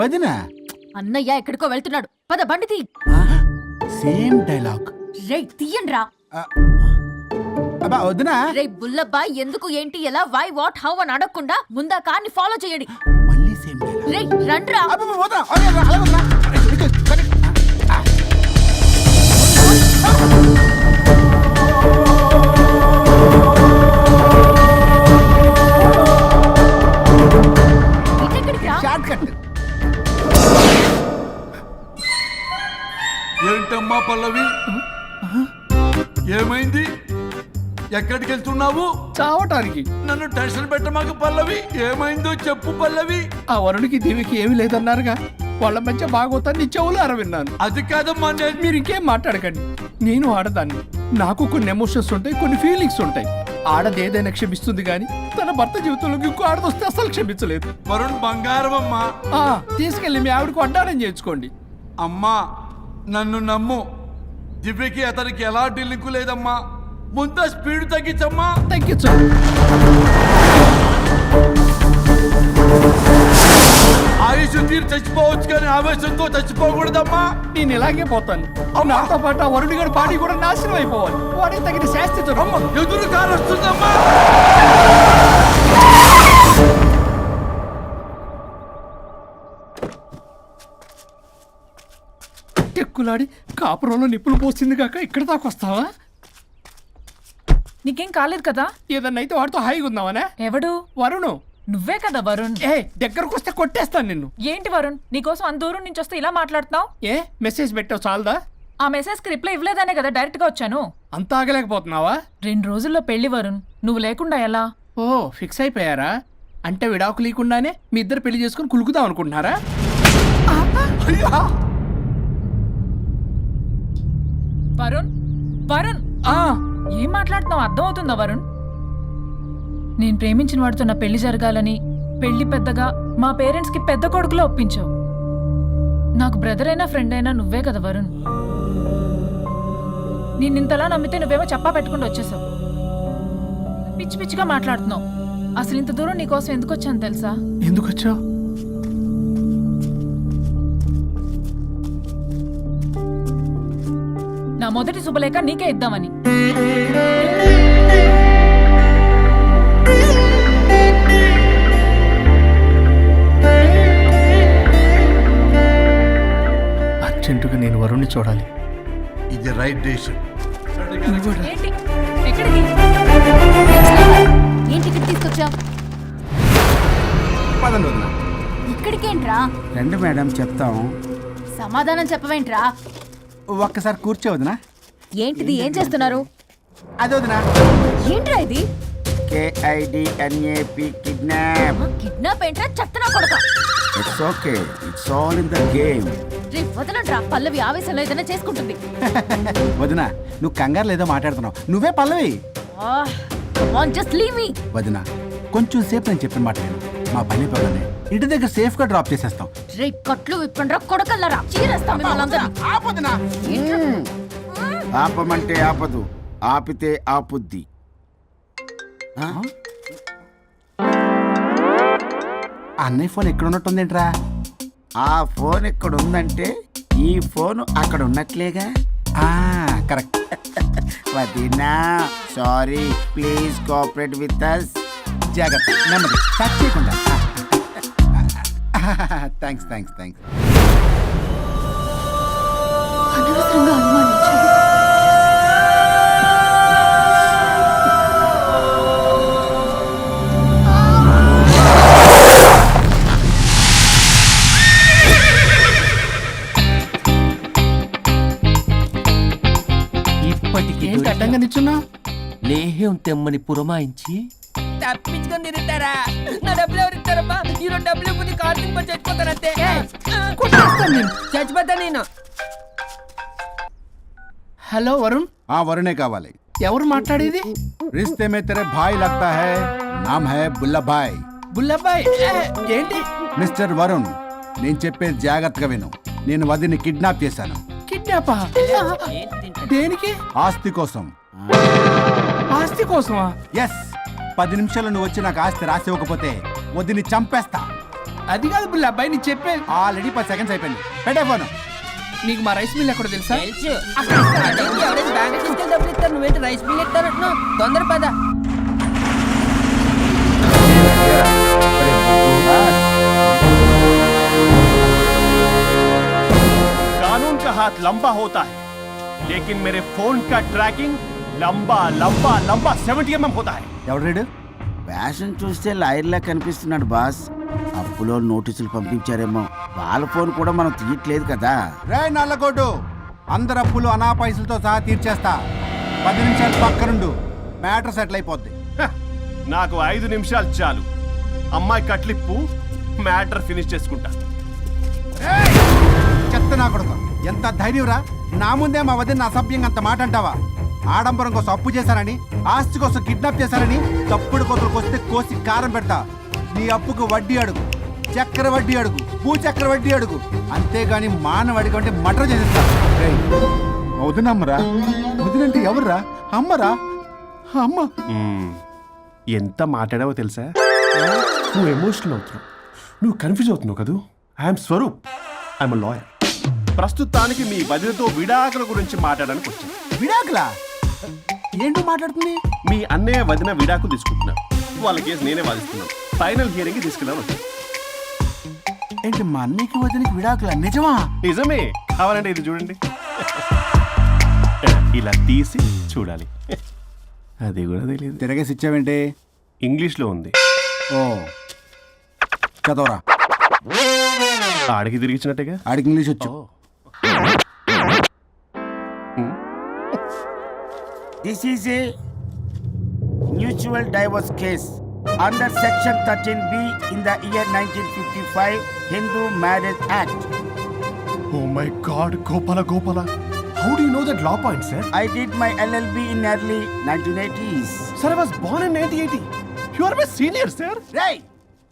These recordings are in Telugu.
వదిన అన్నయ్య ఎక్కడికో వెళ్తున్నాడు పద బండి తీ సేమ్ డైలాగ్ రే తీయండి రా అబ్బా వదిన రే బుల్లబ్బా ఎందుకు ఏంటి ఎలా వై వాట్ హౌ అని అడగకుండా ముందా కార్ని ఫాలో చేయండి మళ్ళీ సేమ్ డైలాగ్ రే రండ్రా అబ్బా వదిన అలాగే ఏమిటమ్మా పల్లవి ఏమైంది ఎక్కడికి వెళ్తున్నావు చావటానికి నన్ను టెన్షన్ పెట్టమాకు పల్లవి ఏమైందో చెప్పు పల్లవి ఆ వరుడికి దేవికి ఏమీ లేదన్నారుగా వాళ్ళ మధ్య భాగోతాన్ని చెవులు అరవిన్నాను అది కాదమ్మా మీరు ఇంకేం మాట్లాడకండి నేను ఆడదాన్ని నాకు కొన్ని ఎమోషన్స్ ఉంటాయి కొన్ని ఫీలింగ్స్ ఉంటాయి ఆడది ఏదైనా క్షమిస్తుంది కానీ తన భర్త జీవితంలోకి ఇంకో ఆడదొస్తే అసలు క్షమించలేదు వరుణ్ బంగారం అమ్మా ఆ, తీసుకెళ్ళి మీ ఆవిడకు అడ్డానం చేయించుకోండి అమ్మా నన్ను నమ్ము దివ్యకి అతనికి ఎలాంటి లింకు లేదమ్మా ముంత స్పీడ్ తగ్గించమ్మా తగ్గించు ఆయుష్ తీరు చచ్చిపోవచ్చు కానీ ఆవేశంతో చచ్చిపోకూడదమ్మా నేను ఇలాగే పోతాను నాతో పాటు వరుణి గారి పాటి కూడా నాశనం అయిపోవాలి వాడే తగిన శాస్త్రి ఎదురు కారు వస్తుందమ్మా బ్రతిమలాడి కాపురంలో నిప్పులు పోస్తుంది కాక ఇక్కడ దాకా వస్తావా నీకేం కాలేదు కదా ఏదన్నా అయితే వాడితో హాయిగా ఉందావానా ఎవడు వరుణు నువ్వే కదా వరుణ్ ఏ దగ్గరకు వస్తే కొట్టేస్తాను నిన్ను ఏంటి వరుణ్ నీకోసం అంత దూరం నుంచి వస్తే ఇలా మాట్లాడుతున్నావు ఏ మెసేజ్ పెట్టావు చాలదా ఆ మెసేజ్కి రిప్లై ఇవ్వలేదనే కదా డైరెక్ట్గా వచ్చాను అంత ఆగలేకపోతున్నావా రెండు రోజుల్లో పెళ్లి వరుణ్ నువ్వు లేకుండా ఎలా ఓ ఫిక్స్ అయిపోయారా అంటే విడాకు లేకుండానే మీ ఇద్దరు పెళ్లి చేసుకుని కులుకుదాం అనుకుంటున్నారా అయ్యా వరుణ్ వరుణ్ ఆ ఏం మాట్లాడుతున్నావు అర్థమవుతుందా వరుణ్ నేను ప్రేమించిన వాడితో నా పెళ్లి జరగాలని పెళ్లి పెద్దగా మా పేరెంట్స్కి పెద్ద కొడుకులో ఒప్పించావు నాకు బ్రదర్ అయినా ఫ్రెండ్ అయినా నువ్వే కదా వరుణ్ నేను ఇంతలా నమ్మితే నువ్వేమో చెప్పా పెట్టుకుంటూ వచ్చేసావు పిచ్చి పిచ్చిగా మాట్లాడుతున్నావు అసలు ఇంత దూరం నీకోసం ఎందుకు వచ్చాను తెలుసా ఎందుకు వచ్చావు మొదటి శుభలేఖ నీకే ఇద్దామని అర్జెంటుగా నేను వరుణ్ణి చూడాలి ఇది రైట్ డేషన్ ఇక్కడికేంట్రా రండి మేడం చెప్తాం సమాధానం చెప్పవేంట్రా ఒక్కసారి కూర్చో ఏంటిది ఏం చేస్తున్నారు అది వదినా ఏంట్రా ఇది కేఐడిఎన్ఏపి కిడ్నాప్ కిడ్నాప్ ఏంట్రా చెత్తనా కొడక it's okay it's all in the game రే వదలండ్రా పల్లవి ఆవేశంలో ఏదైనా చేసుకుంటుంది వదినా నువ్వు కంగారు లేదో మాట్లాడుతున్నావు నువ్వే Pallavi on just leave me వదినా కొంచెం సేఫ్ నేను చెప్పిన మాట విను. మా పని పగలనే ఇంటి దగ్గర సేఫ్గా డ్రాప్ చేసేస్తాం రే కట్లు విప్పండ్రా కొడకల్లరా చీరేస్తాం మిమ్మల్ని ఆపమంటే ఆపదు ఆపితే ఆపుద్ది అన్నయ్య ఫోన్ ఎక్కడ ఉన్నట్టుందేంట్రా ఆ ఫోన్ ఎక్కడ ఉందంటే ఈ ఫోన్ అక్కడ ఉన్నట్లేగా కరెక్ట్ వదినా sorry please cooperate with us జాగ్రత్త నెమ్మది చేయకుండా థ్యాంక్స్ థ్యాంక్స్ థ్యాంక్స్ అనవసరంగా అనుమానించాను ఏంటి అడ్డంగా నిచ్చున్నా లేహ్యం తెమ్మని పురమాయించి తప్పించుకొని తిరుగుతారా నా డబ్బులు ఎవరు ఇస్తారమ్మా డబ్బులు కార్తీక్ పని నేను హలో వరుణ్ ఆ వరుణే కావాలి ఎవరు మాట్లాడేది రిస్తే మే తెరే భాయ్ లగ్తా హై నామ్ హై బుల్లభాయ్ బుల్లభాయ్ ఏంటి మిస్టర్ వరుణ్ నేను చెప్పేది జాగ్రత్తగా విను నేను వదిని కిడ్నాప్ చేశాను కిడ్నాపా దేనికి ఆస్తి కోసం ఆస్తి కోసమా ఎస్ పది నిమిషాలు నువ్వు వచ్చి నాకు ఆస్తి రాసి ఇవ్వకపోతే వదిని చంపేస్తా అది కాదు బుల్ల అబ్బాయి నీకు చెప్పే ఆల్రెడీ పది సెకండ్స్ అయిపోయింది పెట్టే ఫోన్ నీకు మా రైస్ మిల్ ఎక్కడ తెలుసా తెలుసు అదేంటి ఎవరైనా బ్యాంక్ తీసుకెళ్ళి డబ్బులు ఇస్తారు నువ్వేంటి రైస్ మిల్ ఇస్తారంటున్నావు తొందర పద कानून का हाथ लंबा होता है लेकिन मेरे फोन का ट्रैकिंग లంబా లంబా లంబా సెవెంటీ ఎంఎం పోతా ఎవరు రేడు ఫ్యాషన్ చూస్తే లాయర్లా కనిపిస్తున్నాడు బాస్ అప్పులో నోటీసులు పంపించారేమో వాళ్ళ ఫోన్ కూడా మనం తీయట్లేదు కదా రే నల్లగోడు అందరు అప్పులు అనా పైసలతో సహా తీర్చేస్తా పది నిమిషాలు పక్కనుండు మ్యాటర్ సెటిల్ అయిపోద్ది నాకు ఐదు నిమిషాలు చాలు అమ్మాయి కట్లిప్పు మ్యాటర్ ఫినిష్ చేసుకుంటా చెత్త నా కొడుకు ఎంత ధైర్యంరా నా ముందే మా వదిన అసభ్యంగా అంత మాట అంటావా ఆడంబరం కోసం అప్పు చేశారని ఆస్తి కోసం కిడ్నాప్ చేశారని తప్పుడు కొతలకు వస్తే కోసి కారం పెడతా నీ అప్పుకు వడ్డీ అడుగు చక్కెర వడ్డీ అడుగు భూ చక్కెర వడ్డీ అడుగు అంతేగాని మానవ అడుగు అంటే మటర్ చేసేస్తాంటే వదినంటే ఎవర్రా అమ్మరా అమ్మ ఎంత మాట్లాడావో తెలుసా నువ్వు ఎమోషనల్ అవుతున్నావు నువ్వు కన్ఫ్యూజ్ అవుతున్నావు కదూ ఐఎమ్ స్వరూప్ ఐఎమ్ లాయర్ ప్రస్తుతానికి మీ వదిలితో విడాకుల గురించి మాట్లాడడానికి వచ్చాను విడాకులా ఏంటో మాట్లాడుతుంది మీ అన్నయ్య వదిన విడాకు తీసుకుంటున్నా వాళ్ళ కేసు నేనే వాదిస్తున్నాను ఫైనల్ హియరింగ్ తీసుకెళ్ళాను ఏంటి మా అన్నయ్యకి వదినకి విడాకులా నిజమా నిజమే కావాలంటే ఇది చూడండి ఇలా తీసి చూడాలి అది కూడా తెలియదు తిరగేసి ఇచ్చావంటే ఇంగ్లీష్లో ఉంది ఓ చదవరా ఆడికి తిరిగిచ్చినట్టుగా ఆడికి ఇంగ్లీష్ వచ్చు This is a mutual divorce case under Section 13B in the year 1955 Hindu Marriage Act. Oh my God, Gopala. How do you know that law point, sir? I did my LLB in early 1980s. Sir, I was born in 1980. You are my senior, sir. Right.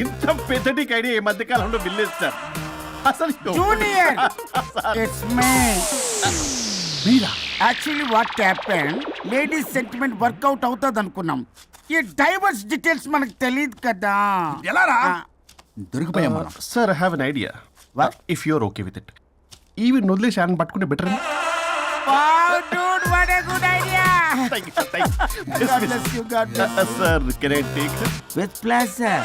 ఇంత పెద్దటికి ఐడియా ఈ మధ్య కాలంలో ఇస్తారు అసలు junior it's me Meera actually what happen ladies sentiment work out అవుతుంది అనుకున్నాం ఈ డైవర్స్ డీటెయిల్స్ మనకు తెలియదు కదా ఎలా రా దొరికిపోయాం మనం sir I have an idea if you're okay with it ఈవి వదిలేసి ఆయన పట్టుకుంటే better sir can I take with plus sir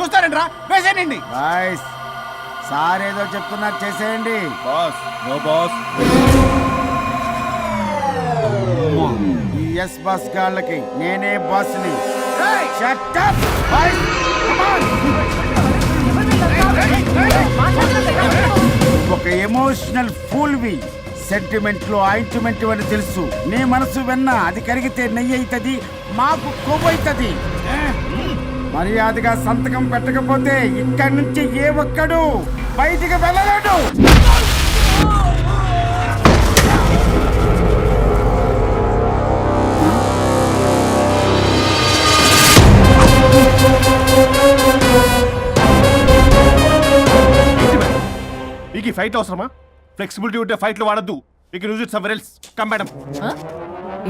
చూస్తారండి రా సార్ ఏదో చెప్తున్నారు చేసేయండి బాస్ నో బాస్ ఎస్ బస్ గాళ్ళకి నేనే బాస్ ని ఒక ఎమోషనల్ వి సెంటిమెంట్ లో ఆయింట్మెంట్ అని తెలుసు నీ మనసు వెన్న అది కరిగితే నెయ్యి అవుతుంది మాకు కొవ్వు అవుతుంది మర్యాదగా సంతకం పెట్టకపోతే ఇక్కడి నుంచి ఏ ఒక్కడు బయటికి వెళ్ళలేడు మీకు ఫైట్ అవసరమా ఫ్లెక్సిబిలిటీ ఉంటే ఫైట్లు వాడద్దు మీకు use it some else come madam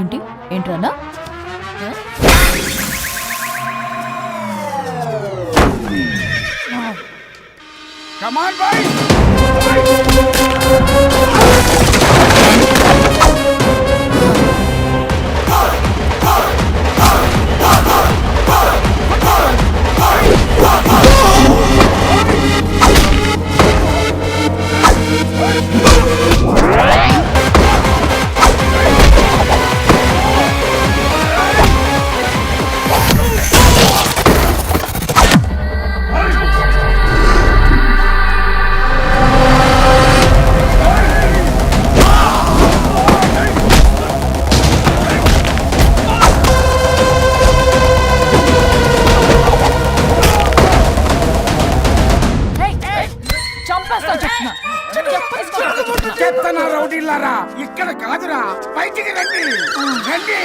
ఏంటి ఏంట్రన్నా కమాన్ బాయ్ చేస్తున్నా రౌడీలారా ఇక్కడ కాదురా బయటికి రండి రండి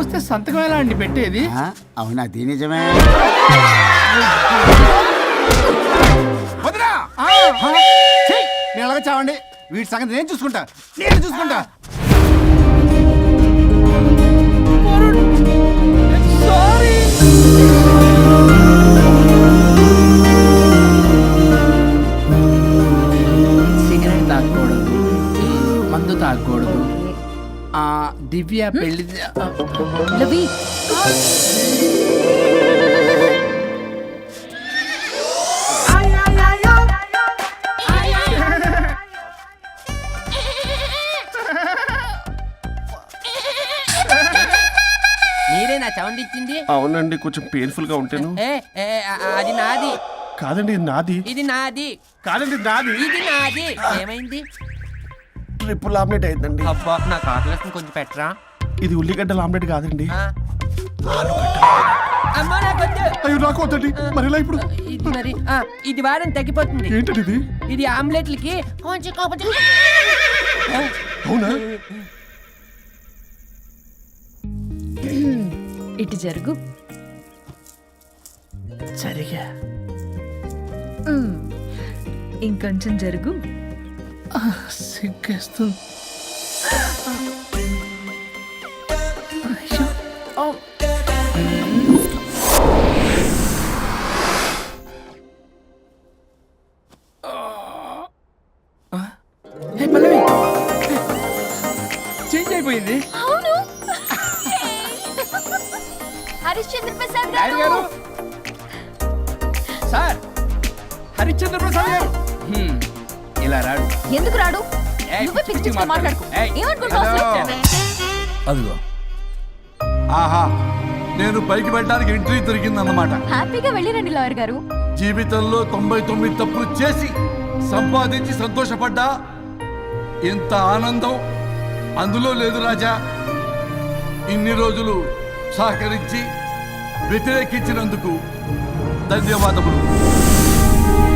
వస్తే సంతకం ఎలా అండి పెట్టేది అవునా అది నిజమే వదినా నేను అలాగే చావండి వీటి సంగతి నేను చూసుకుంటా నేను చూసుకుంటా దివ్య పెళ్లి ఇచ్చింది అవునండి కొంచెం పెయిన్ఫుల్ గా ఉంటాను అది నాది కాదండి నాది ఇది నాది కాదండి నాది ఇది నాది ఏమైంది ట్రిపుల్ ఆమ్లెట్ అయిందండి అబ్బా నాకు ఆకలి కొంచెం పెట్టరా ఇది ఉల్లిగడ్డల ఆమ్లెట్ కాదండి అయ్యో నాకు వద్దండి మరి ఇప్పుడు ఇది మరి ఇది వారం తగ్గిపోతుంది ఏంటండి ఇది ఇది ఆమ్లెట్లకి కొంచెం కాకపోతే అవునా ఇటు జరుగు సరిగా ఇంకొంచెం జరుగు Así ah, que esto... రాడు ఎందుకు రాడు నువ్వే పిచ్చి అదిగో ఆహా నేను పైకి వెళ్ళడానికి ఎంట్రీ అన్నమాట హ్యాపీగా వెళ్ళిరండి లాయర్ గారు జీవితంలో తొంభై తొమ్మిది తప్పులు చేసి సంపాదించి సంతోషపడ్డా ఎంత ఆనందం అందులో లేదు రాజా ఇన్ని రోజులు సహకరించి వ్యతిరేకించినందుకు ధన్యవాదములు